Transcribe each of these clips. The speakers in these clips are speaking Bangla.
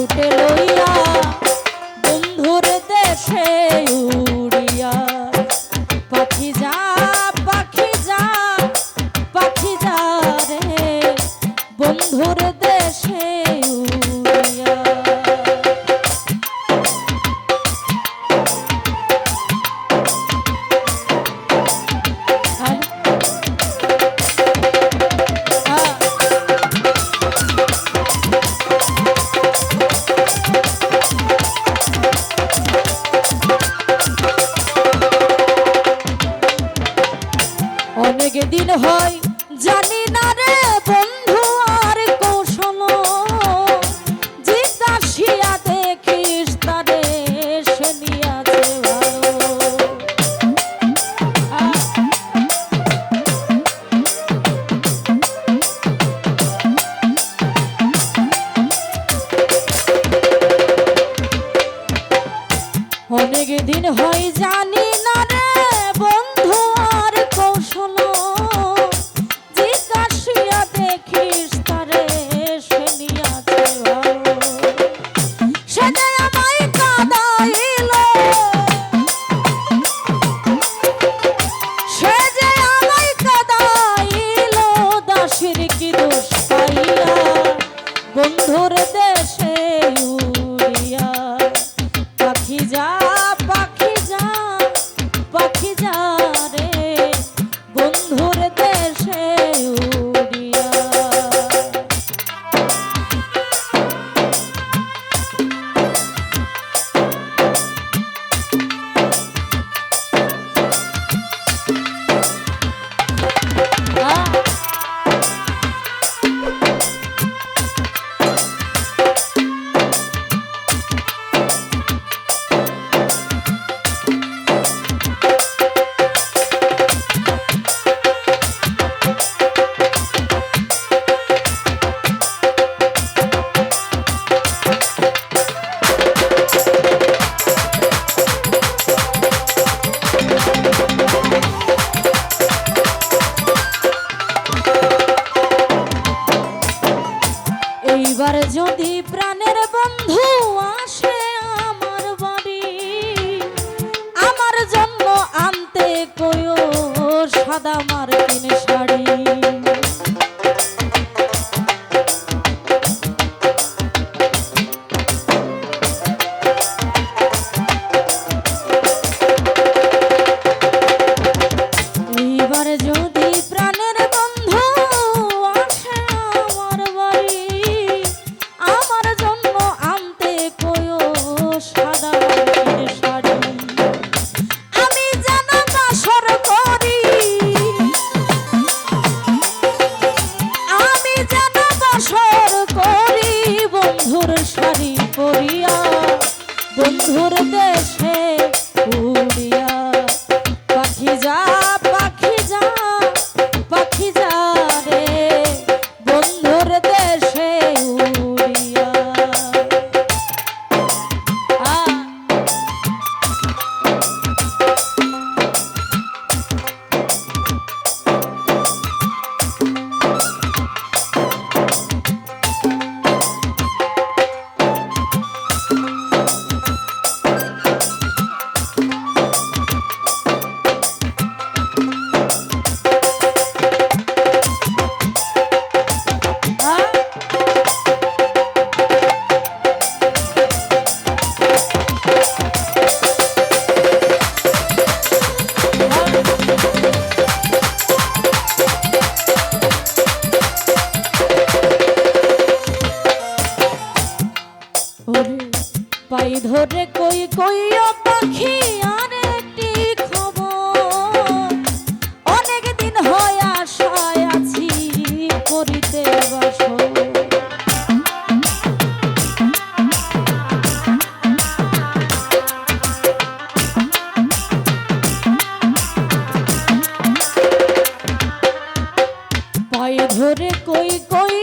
ফুটে দিন হয় জানি না রে বন্ধু, আর কৌশল। জিজ্ঞাসিয়া দেখিস তারে দাসের কি বন্ধুর দেশে উড়িয়া পাখি যা ঘরে কই কই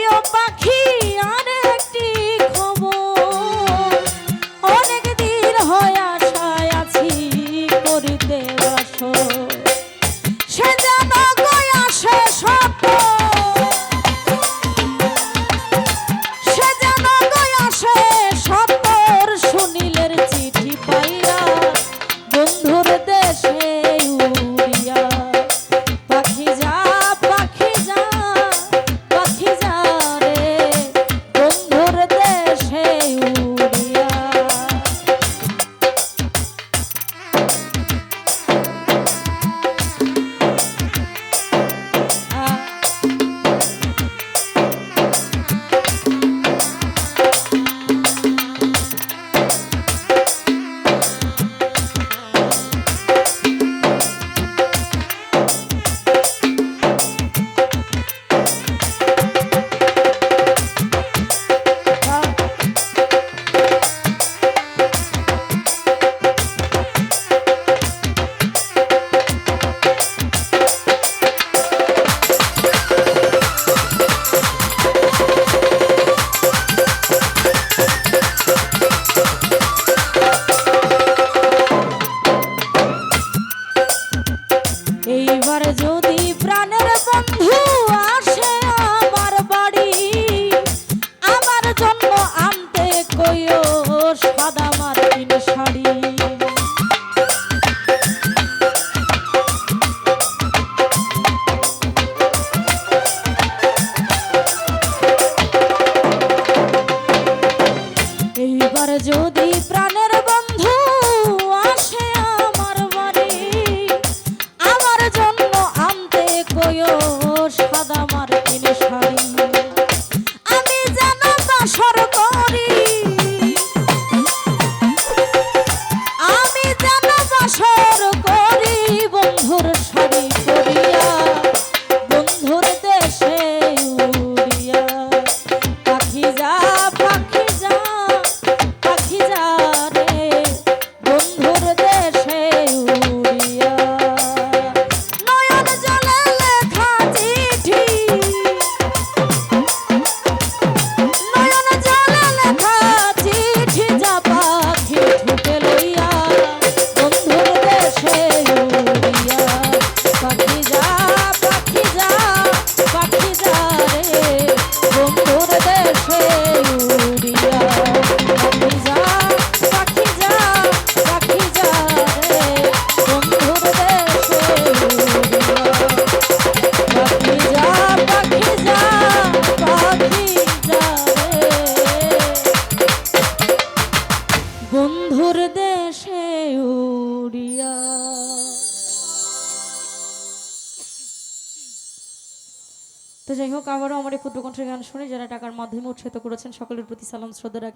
যাই হোক, আবারও আমার এই ক্ষুদ্র কণ্ঠের গান শুনে যারা টাকার মাধ্যমে উৎসাহিত করেছেন, সকলের প্রতি সালাম, শ্রদ্ধা রাখছি।